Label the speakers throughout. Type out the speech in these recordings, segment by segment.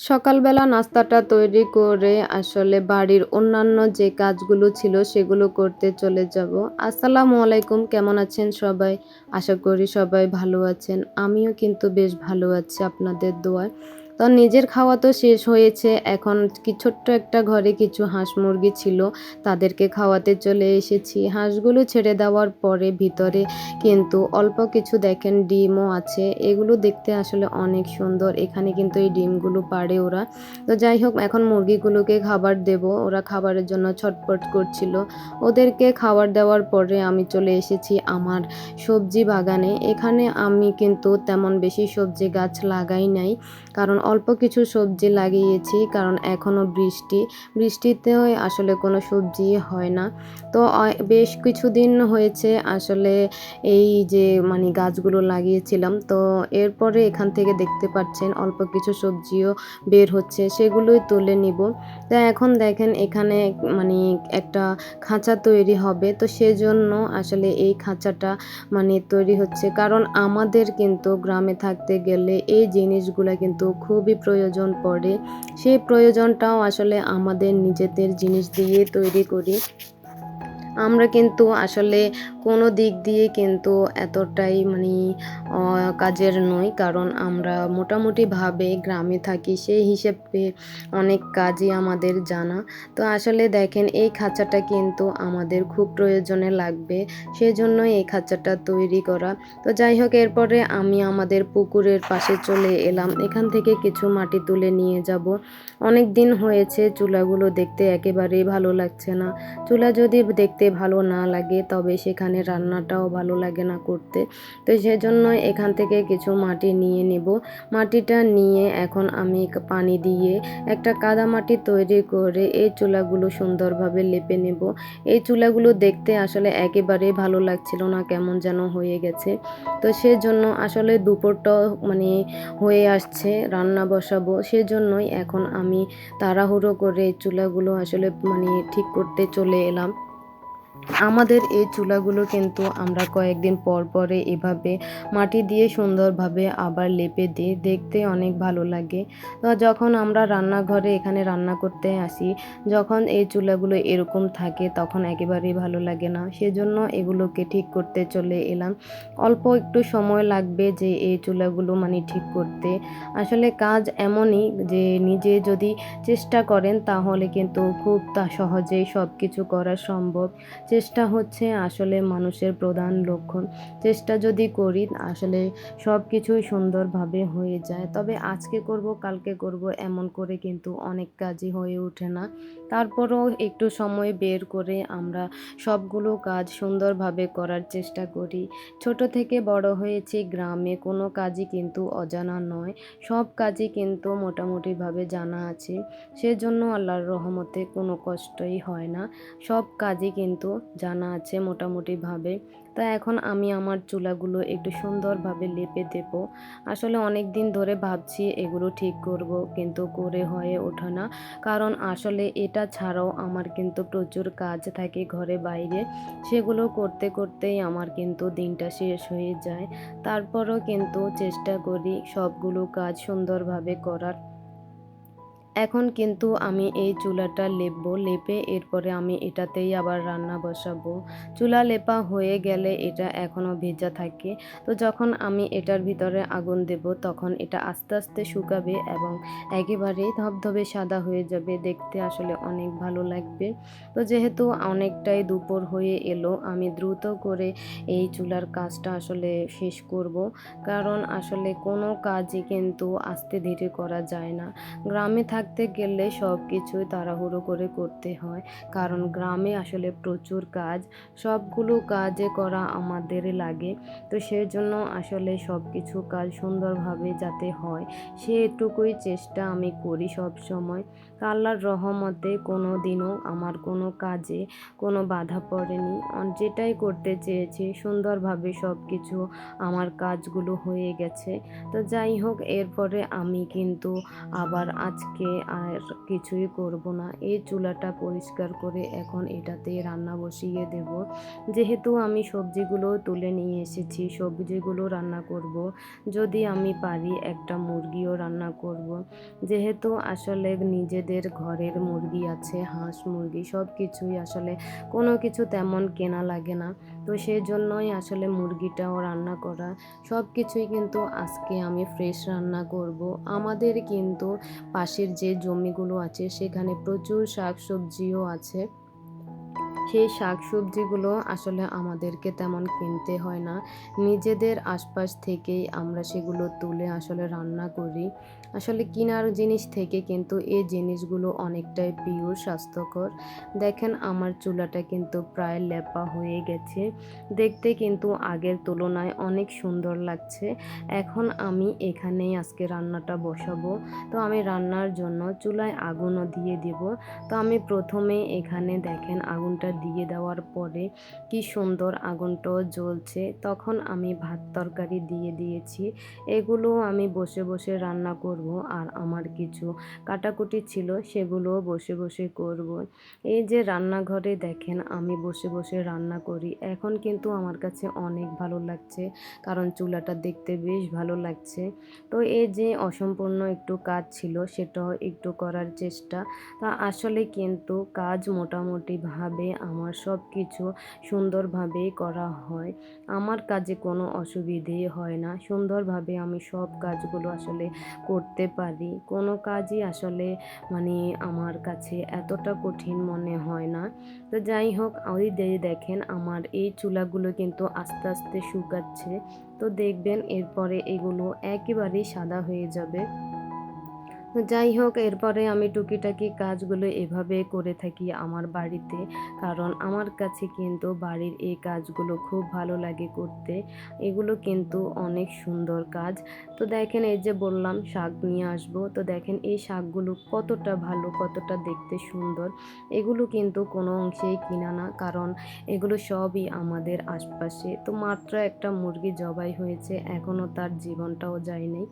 Speaker 1: সকালবেলা নাস্তাটা তৈরি করে আসলে বাড়ির অন্যান্য যে কাজগুলো ছিল সেগুলো করতে চলে যাব। আসসালামু আলাইকুম, কেমন আছেন সবাই? আশা করি সবাই ভালো আছেন। আমিও কিন্তু বেশ ভালো আছি আপনাদের দোয়ায়। তো নিজের খাওয়া তো শেষ হয়েছে। এখন কি ছোট্ট একটা ঘরে কিছু হাঁস মুরগি ছিল, তাদেরকে খাওয়াতে চলে এসেছি। হাঁসগুলো ছেড়ে দেওয়ার পরে ভিতরে কিন্তু অল্প কিছু দেখেন ডিমও আছে। এগুলো দেখতে আসলে অনেক সুন্দর। এখানে কিন্তু এই ডিমগুলো পারে ওরা। তো যাই হোক, এখন মুরগিগুলোকে খাবার দেব। ওরা খাবারের জন্য ছটপট করছিল। ওদেরকে খাবার দেওয়ার পরে আমি চলে এসেছি আমার সবজি বাগানে। এখানে আমি কিন্তু তেমন বেশি সবজি গাছ লাগাই নাই, কারণ অল্প কিছু সবজি লাগিয়েছি, কারণ এখনও বৃষ্টি। বৃষ্টিতেও আসলে কোনো সবজি হয় না। তো বেশ কিছুদিন হয়েছে আসলে এই যে মানে গাছগুলো লাগিয়েছিলাম। তো, এরপরে এখান থেকে দেখতে পাচ্ছেন অল্প কিছু সবজিও বের হচ্ছে, সেগুলোই তুলে নিব। তো, এখন দেখেন এখানে মানে একটা খাঁচা তৈরি হবে। তো, সেজন্য আসলে এই খাঁচাটা মানে তৈরি হচ্ছে। কারণ আমাদের কিন্তু গ্রামে থাকতে গেলে এই জিনিসগুলো কিন্তু খুবই প্রয়োজন পড়ে। সেই প্রয়োজনটাও আসলে আমাদের নিজেদের জিনিস দিয়ে তৈরি করি। আমরা কিন্তু আসলে কোনো দিক দিয়ে কিন্তু এতটাই মানে কাজের নই। কারণ আমরা মোটামুটিভাবে গ্রামে থাকি, সেই হিসেবে অনেক কাজই আমাদের জানা। তো আসলে দেখেন, এই খাঁচাটা কিন্তু আমাদের খুব প্রয়োজনে লাগবে। সেজন্যই এই খাঁচাটা তৈরি করা। তো যাই হোক, এরপরে আমি আমাদের পুকুরের পাশে চলে এলাম। এখান থেকে কিছু মাটি তুলে নিয়ে যাব। অনেক দিন হয়েছে, চুলাগুলো দেখতে একেবারেই ভালো লাগছে না। চুলা যদি দেখতে ভালো না লাগে, তবে সেখানে রান্নাটাও ভালো লাগে না করতে। তো সেজন্য এখান থেকে কিছু মাটি নিয়ে নেব। মাটিটা নিয়ে এখন আমি পানি দিয়ে একটা কাদা মাটি তৈরি করে এই চুলাগুলো সুন্দরভাবে লেপে নেব। এই চুলাগুলো দেখতে আসলে একেবারে ভালো লাগছিল না, কেমন যেন হয়ে গেছে। তো সেজন্য আসলে দুপুরটাও মানে হয়ে আসছে, রান্না বসাবো। সেজন্যই এখন আমি তাড়াহুড়ো করে চুলাগুলো আসলে মানে ঠিক করতে চলে এলাম। আমাদের এই চুলাগুলো কিন্তু আমরা কয়েকদিন পর পরে এভাবে মাটি দিয়ে সুন্দরভাবে আবার লেপে দিই। দেখতে অনেক ভালো লাগে। তো যখন আমরা রান্নাঘরে এখানে রান্না করতে আসি, যখন এই চুলাগুলো এরকম থাকে তখন একেবারেই ভালো লাগে না। সেজন্য এগুলোকে ঠিক করতে চলে এলাম। অল্প একটু সময় লাগবে যে এই চুলাগুলো মানে ঠিক করতে। আসলে কাজ এমনই যে নিজে যদি চেষ্টা করেন তাহলে কিন্তু খুব তা সহজেই সব কিছু করা সম্ভব। চেষ্টা হচ্ছে আসলে মানুষের প্রধান লক্ষণ। চেষ্টা যদি করি, আসলে সব কিছুই সুন্দরভাবে হয়ে যায়। তবে আজকে করব, কালকে করব এমন করে কিন্তু অনেক কাজই হয়ে ওঠে না। তারপরও একটু সময় বের করে আমরা সবগুলো কাজ সুন্দরভাবে করার চেষ্টা করি। ছোট থেকে বড় হয়েছি গ্রামে, কোনো কাজই কিন্তু অজানা নয়। সব কাজই কিন্তু মোটামুটিভাবে জানা আছে। সেজন্য আল্লাহর রহমতে কোনো কষ্টই হয় না। সব কাজই কিন্তু জানা আছে মোটামুটিভাবে। তা এখন আমি আমার চুলাগুলো একটু সুন্দরভাবে লেপে দেব। আসলে অনেক দিন ধরে ভাবছি এগুলো ঠিক করব, কিন্তু করে হয়ে ওঠে না। কারণ আসলে এটা ছাড়াও আমার কিন্তু প্রচুর কাজ থাকে ঘরে বাইরে। সেগুলো করতে করতেই আমার কিন্তু দিনটা শেষ হয়ে যায়। তারপরও কিন্তু চেষ্টা করি সবগুলো কাজ সুন্দরভাবে করার। এখন কিন্তু আমি এই চুলাটা লেপবো, লেপে এরপরে আমি এটাতেই আবার রান্না বসাবো। চুলা লেপা হয়ে গেলে এটা এখনও ভেজা থাকে। তো যখন আমি এটার ভিতরে আগুন দেব, তখন এটা আস্তে আস্তে শুকাবে এবং একেবারেই ধবধবে সাদা হয়ে যাবে। দেখতে আসলে অনেক ভালো লাগবে। তো যেহেতু অনেকটাই দুপুর হয়ে এলো, আমি দ্রুত করে এই চুলার কাজটা আসলে শেষ করব। কারণ আসলে কোনো কাজই কিন্তু আস্তে ধীরে করা যায় না। গ্রামে থাক থাকতে গেলে সব কিছুই তাড়াহুড়ো করে করতে হয়। কারণ গ্রামে আসলে প্রচুর কাজ, সবগুলো কাজে করা আমাদের লাগে। তো সেই জন্য আসলে সব কিছু কাজ সুন্দরভাবে যাতে হয়, সেটুকুই চেষ্টা আমি করি সব সময় আল্লাহর রহমতে কোনো দিনও আমার কোনো কাজে কোনো বাধা পড়েনি। যেটাই করতে চেয়েছি, সুন্দরভাবে সব কিছু আমার কাজগুলো হয়ে গেছে। তো যাই হোক, এরপরে আমি কিন্তু আবার আজকে আজকে আর কিছুই করব না। এই চুলাটা পরিষ্কার করে এখন এটাতে রান্না বসিয়ে দেব। যেহেতু আমি সবজিগুলো তুলে নিয়ে এসেছি, সবজিগুলো রান্না করব। যদি আমি পারি একটা মুরগিও রান্না করব। যেহেতু আসলে নিজেদের ঘরের মুরগি আছে, হাঁস মুরগি সব কিছুই আসলে কোনো কিছু তেমন কেনা লাগে না। তো সেই জন্যই আসলে মুরগিটাও রান্না করা সব কিছুই কিন্তু আজকে আমি ফ্রেশ রান্না করব। আমাদের কিন্তু পাশের যে জমিগুলো আছে সেখানে প্রচুর শাক সবজিও আছে। সেই শাক সবজিগুলো আসলে আমাদেরকে তেমন কিনতে হয় না, নিজেদের আশপাশ থেকেই আমরা সেগুলো তুলে আসলে রান্না করি। আসলে কিনার জিনিস থেকে কিন্তু এই জিনিসগুলো অনেকটাই পিওর স্বাস্থ্যকর। দেখেন আমার চুলাটা কিন্তু প্রায় লেপা হয়ে গেছে। দেখতে কিন্তু আগের তুলনায় অনেক সুন্দর লাগছে। এখন আমি এখানেই আজকে রান্নাটা বসাবো। তো আমি রান্নার জন্য চুলায় আগুনও দিয়ে দিব। তো আমি প্রথমে এখানে দেখেন আগুনটা দিয়ে দেওয়ার পরে কি সুন্দর আগুনটাও জ্বলছে, তখন আমি ভাত তরকারি দিয়ে দিয়েছি। এগুলো আমি বসে বসে রান্না করব আর আমার কিছু কাটাকুটি ছিল সেগুলোও বসে বসে করব। এই যে রান্নাঘরে দেখেন আমি বসে বসে রান্না করি, এখন কিন্তু আমার কাছে অনেক ভালো লাগছে কারণ চুলাটা দেখতে বেশ ভালো লাগছে। তো এই যে অসম্পূর্ণ একটু কাজ ছিল সেটাও একটু করার চেষ্টা। তা আসলে কিন্তু কাজ মোটামুটিভাবে আমার সব কিছু সুন্দরভাবেই করা হয়। আমার কাজে কোনো অসুবিধে হয় না। সুন্দরভাবে আমি সব কাজগুলো আসলে করতে পারি। কোনো কাজই আসলে মানে আমার কাছে এতটা কঠিন মনে হয় না। তো যাই হোক, ওই দেখেন আমার এই চুলাগুলো কিন্তু আস্তে আস্তে শুকাচ্ছে। তো দেখবেন এরপরে এগুলো একেবারেই সাদা হয়ে যাবে। যাই হোক, এরপরে আমি টুকিটাকি কাজগুলো এভাবে করে থাকি আমার বাড়িতে। কারণ আমার কাছে কিন্তু বাড়ির এই কাজগুলো খুব ভালো লাগে করতে। এগুলো কিন্তু অনেক সুন্দর কাজ। তো দেখেন, এই যে বললাম, শাক নিয়ে আসব। তো দেখেন, এই শাকগুলো কতটা ভালো, কতটা দেখতে সুন্দর। এগুলো কিন্তু কোনো অংশেই কিনা না, কারণ এগুলো সবই আমাদের আশপাশে। তো মাত্র একটা মুরগি জবাই হয়েছে এখনও তার জীবনটাও যায়নি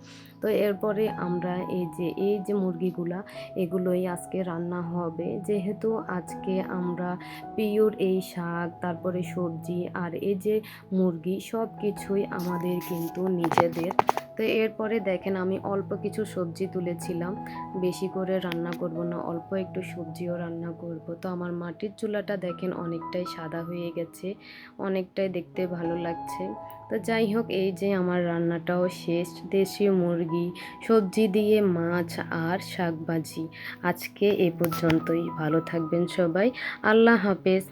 Speaker 1: তো এরপরে আমরা এই যে এই যে মুরগিগুলা, এগুলোই আজকে রান্না হবে। যেহেতু আজকে আমরা পিওর এই শাক, তারপরে সবজি আর এই যে মুরগি সব কিছুই আমাদের কিন্তু নিজেদের। তো এরপরে দেখেন আমি অল্প কিছু সবজি তুলেছিলাম। বেশি করে রান্না করব না, অল্প একটু সবজিও রান্না করব। তো আমার মাটির চুলাটা দেখেন অনেকটাই সাদা হয়ে গেছে, অনেকটাই দেখতে ভালো লাগছে। তো যাই হোক, এই যে আমার রান্নাটাও শেষ। দেশি মুরগি, সবজি দিয়ে মাছ আর শাকভাজি। আজকে এ পর্যন্তই। ভালো থাকবেন সবাই। আল্লাহ হাফেজ।